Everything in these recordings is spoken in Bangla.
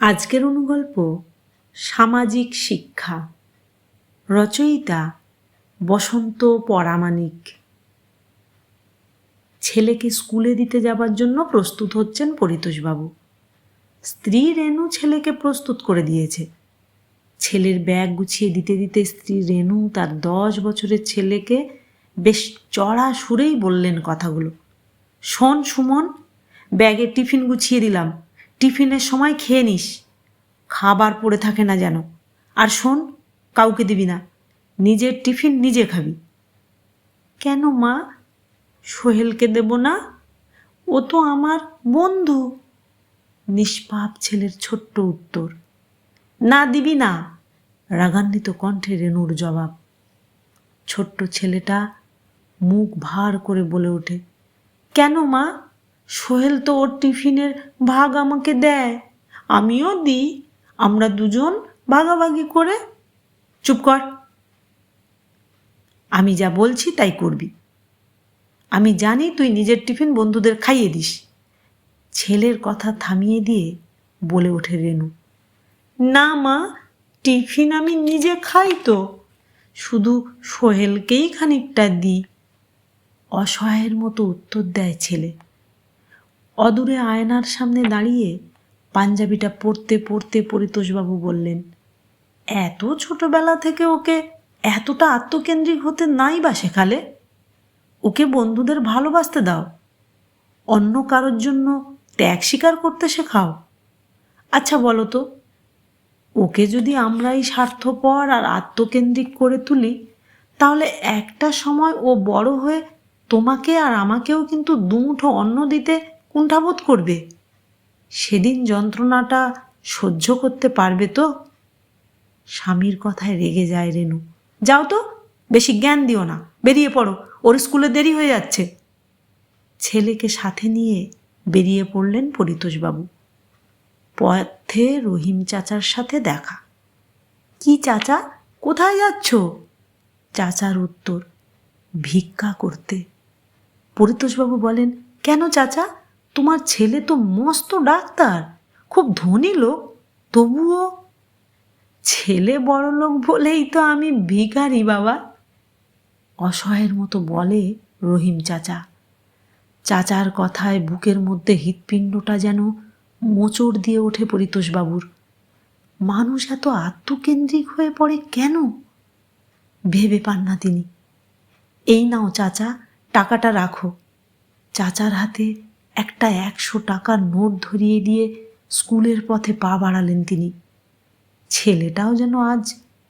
আজকের অনুগল্প, সামাজিক শিক্ষা। রচয়িতা বসন্ত পরামানিক ছেলেকে স্কুলে দিতে যাবার জন্য প্রস্তুত হচ্ছেন পরিতোষবাবু। স্ত্রী রেণু ছেলেকে প্রস্তুত করে দিয়েছে। ছেলের ব্যাগ গুছিয়ে দিতে দিতে স্ত্রী রেণু তার দশ বছরের ছেলেকে বেশ চড়া সুরেই বললেন কথাগুলো। শোন সুমন ব্যাগে টিফিন গুছিয়ে দিলাম। টিফিনের সময় খেয়ে নিস। খাবার পড়ে থাকে না যেন। আর শোন, কাউকে দিবি না। নিজের টিফিন নিজে খাবি। কেন মা? সোহেলকে দেব না? ও তো আমার বন্ধু। নিষ্পাপ ছেলের ছোট্ট উত্তর। না দিবি না। রাগান্বিত কণ্ঠে রেণুর জবাব। ছোট্ট ছেলেটা মুখ ভার করে বলে ওঠে। কেন মা? সোহেল তো ওর টিফিনের ভাগ আমাকে দেয়। আমিও দিই। আমরা দুজন ভাগাভাগি করে। চুপ কর। আমি যা বলছি তাই করবি। আমি জানি তুই নিজের টিফিন বন্ধুদের খাইয়ে দিস। ছেলের কথা থামিয়ে দিয়ে বলে ওঠে রেনু। না মা, টিফিন আমি নিজে খাই তো। শুধু সোহেলকেই খানিকটা দিই। অসহায়ের মতো উত্তর দেয় ছেলে। অদূরে আয়নার সামনে দাঁড়িয়ে পাঞ্জাবিটা পড়তে পড়তে পরিতোষবাবু বললেন, এত ছোটবেলা থেকে ওকে এতটা আত্মকেন্দ্রিক হতে নাই বা শেখালে ওকে বন্ধুদের ভালোবাসতে দাও। অন্য কারোর জন্য ত্যাগ স্বীকার করতে শেখাও। আচ্ছা বলো তো, ওকে যদি আমরাই স্বার্থপর আর আত্মকেন্দ্রিক করে তুলি, তাহলে একটা সময় ও বড় হয়ে তোমাকে আর আমাকেও কিন্তু দুমুঠো অন্ন দিতে কুণ্ঠাবোধ করবে? সেদিন যন্ত্রণাটা সহ্য করতে পারবে তো? স্বামীর কথায় রেগে যায় রেনু। যাও তো, বেশি জ্ঞান দিও না, বেরিয়ে পড়ো, ওর স্কুলে দেরি হয়ে যাচ্ছে। ছেলেকে সাথে নিয়ে বেরিয়ে পড়লেন পরিতোষবাবু। পথে রহিম চাচার সাথে দেখা। কি চাচা, কোথায় যাচ্ছ? চাচার উত্তর, ভিক্ষা করতে। পরিতোষবাবু বলেন, কেন চাচা? তোমার ছেলে তো মস্ত ডাক্তার, খুব ধনী লোক, তবুও ছেলে বড় লোক বলেই তো আমি ভিখারি বাবা, অসহায়ের মতো বলে রহিম চাচা। চাচার কথায় বুকের মধ্যে হৃৎপিণ্ডটা যেন মোচড় দিয়ে ওঠে পরিতোষবাবুর। মানুষ এত আত্মকেন্দ্রিক হয়ে পড়ে কেন? ভেবে পান না তিনি। এই নাও চাচা, টাকাটা রাখো। চাচার হাতে একটা একশো টাকার নোট ধরিয়ে দিয়ে স্কুলের পথে পা বাড়ালেন তিনি। ছেলেটাও যেন আজ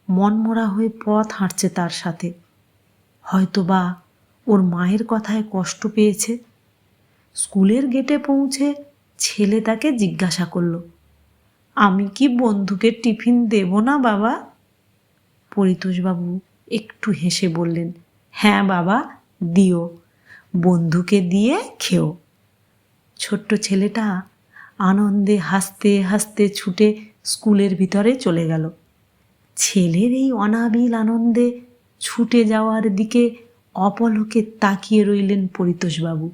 মনমরা হয়ে পথ হাঁটছে তার সাথে। হয়তোবা ওর মায়ের কথায় কষ্ট পেয়েছে। স্কুলের গেটে পৌঁছে ছেলে তাকে জিজ্ঞাসা করল, আমি কি বন্ধুকে টিফিন দেব না বাবা? পরিতোষবাবু একটু হেসে বললেন হ্যাঁ বাবা, দিও। বন্ধুকে দিয়ে খেও। ছোট্ট ছেলেটা আনন্দে হাসতে হাসতে ছুটে স্কুলের ভিতরে চলে গেল। ছেলের এই অনাবিল আনন্দে ছুটে যাওয়ার দিকে অপলকে তাকিয়ে রইলেন পরিতোষবাবু।